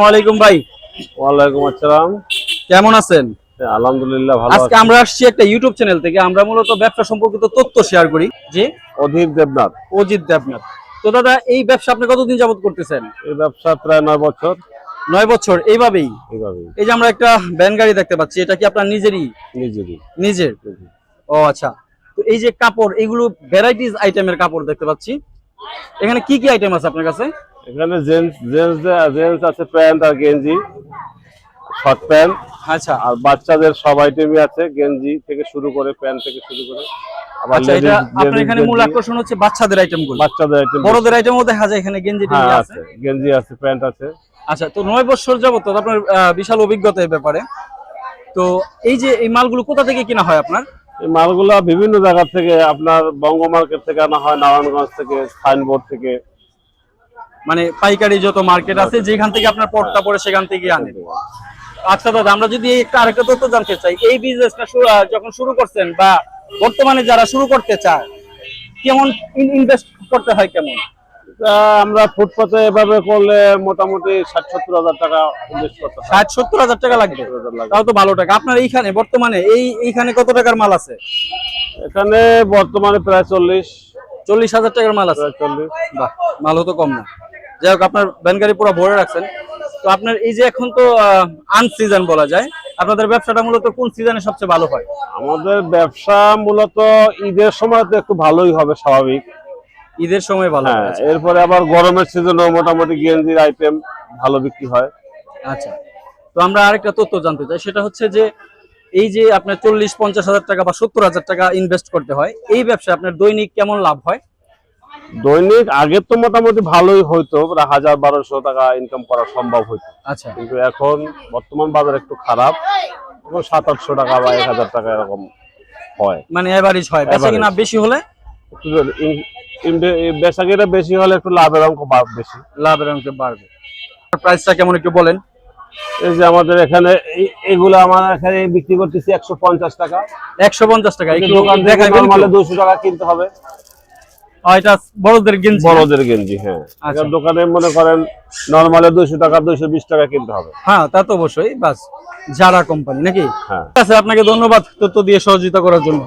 ওয়ালাইকুম ভাই। ওয়ালাইকুম আসসালাম। কেমন আছেন? আলহামদুলিল্লাহ ভালো আজকে আমরা আসছি একটা ইউটিউব চ্যানেল থেকে। আমরা মূলত ব্যবসা সম্পর্কিত তথ্য শেয়ার করি। যে অধীর দেবনাথ। অজিত দেবনাথ। তো দাদা এই ব্যবসা আপনি কতদিন যাবত করতেছেন? এই ব্যবসা প্রায় নয় বছর। নয় বছর এইভাবেই? এইভাবে এই যে আমরা একটা ভ্যান গাড়ি দেখতে পাচ্ছি এটা কি আপনার নিজেরই? নিজেরই। নিজের? ও আচ্ছা। তো এই যে কাপড় এগুলো ভ্যারাইটিস আইটেমের কাপড় দেখতে পাচ্ছি। এখানে কি কি আইটেম আছে আপনার কাছে? এখানে জেন্টস জেন্টস আছে প্যান্ট আর গেঞ্জি শর্ট প্যান্ট। আচ্ছা। আর বাচ্চাদের সব আইটেমই আছে গেঞ্জি থেকে শুরু করে প্যান্ট থেকে শুরু করে। আচ্ছা এটা আপনার এখানে মূল আকর্ষণ হচ্ছে বাচ্চাদের আইটেম বাচ্চাদের আইটেম বড়দের আইটেমও দেখা যায় এখানে গেঞ্জি আছে? আছে। গেঞ্জি আছে প্যান্ট আছে। আচ্ছা তো নয় বছর যাবত আপনার বিশাল অভিজ্ঞতা এই ব্যাপারে। তো এই যে এই মালগুলো কোথা থেকে কিনা হয় আপনার? এই মালগুলা বিভিন্ন জায়গা থেকে আপনার বঙ্গ মার্কেট থেকে আনা হয় নারায়ণগঞ্জ থেকে সাইনবোর্ড থেকে। মানে পাইকারি যত মার্কেট আছে যেখান থেকে আপনার পটটা পড়ে সেখান থেকে আনেন আচ্ছা দাদা আমরা যদি একটা আরেকটা তথ্য জানতে চাই এই বিজনেসটা যখন শুরু করছেন বা বর্তমানে যারা শুরু করতে চায় কেমন ইনভেস্ট করতে হয় কেমন? আমরা ফুটপাতে এভাবে করলে মোটামুটি ষাট সত্তর হাজার টাকা ষাট সত্তর হাজার টাকা লাগবে? 70,000 তাও তো ভালো টাকা। আপনার এইখানে বর্তমানে এই এইখানে কত টাকার মাল আছে? এখানে বর্তমানে প্রায় চল্লিশ। চল্লিশ হাজার টাকার মাল আছে। চল্লিশ। বাহ মালও তো কম না। যাই হোক আপনার ভ্যান গাড়ি পুরো ভরে রাখছেন। তো আপনার এই যে এখন তো আন সিজন বলা যায় আপনাদের ব্যবসাটা মূলত কোন সিজনে সবচেয়ে ভালো হয়? আমাদের ব্যবসা মূলত ঈদের সময় তো একটু ভালোই হবে স্বাভাবিক। ঈদের সময় ভালো হ্যাঁ হয়। এরপরে আবার গরমের সিজনেও মোটামুটি গেঞ্জির আইটেম ভালো বিক্রি হয়। আচ্ছা। তো আমরা আরেকটা তথ্য জানতে চাই সেটা হচ্ছে যে এই যে আপনার চল্লিশ পঞ্চাশ হাজার টাকা বা সত্তর হাজার টাকা ইনভেস্ট করতে হয় এই ব্যবসায় আপনার দৈনিক কেমন লাভ হয়? দৈনিক আগে তো মোটামুটি ভালোই হইতো হাজার বারোশো টাকা ইনকাম করা সম্ভব হইতো। আচ্ছা। কিন্তু এখন বর্তমান বাজার একটু খারাপ এখন সাত আটশো টাকা বা এক হাজার টাকা এরকম হয়। মানে এভারেজ হয়। বেচা কিনা বেশি হলে? একটু বেচাকেটা বেশি হলে একটু লাভের অঙ্ক বা- বেশি। লাভের অঙ্ক বাড়বে। প্রাইসটা কেমন একটু বলেন? এই যে আমাদের এখানে এগুলো আমার এখানে বিক্রি করতেছি একশো পঞ্চাশ টাকা। একশো পঞ্চাশ টাকা। দোকান থেকে? দুশো টাকা কিনতে হবে। এটা বড়দের গেঞ্জি বড়দের গেঞ্জি হ্যাঁ। আচ্ছা। দোকানে মনে করেন নর্মালে টাকা দুশো বিশ টাকা কিনতে হবে। হ্যাঁ তা তো অবশ্যই বাস যারা কোম্পানি নাকি? হ্যাঁ। আপনাকে ধন্যবাদ তথ্য দিয়ে সহযোগিতা করার জন্য.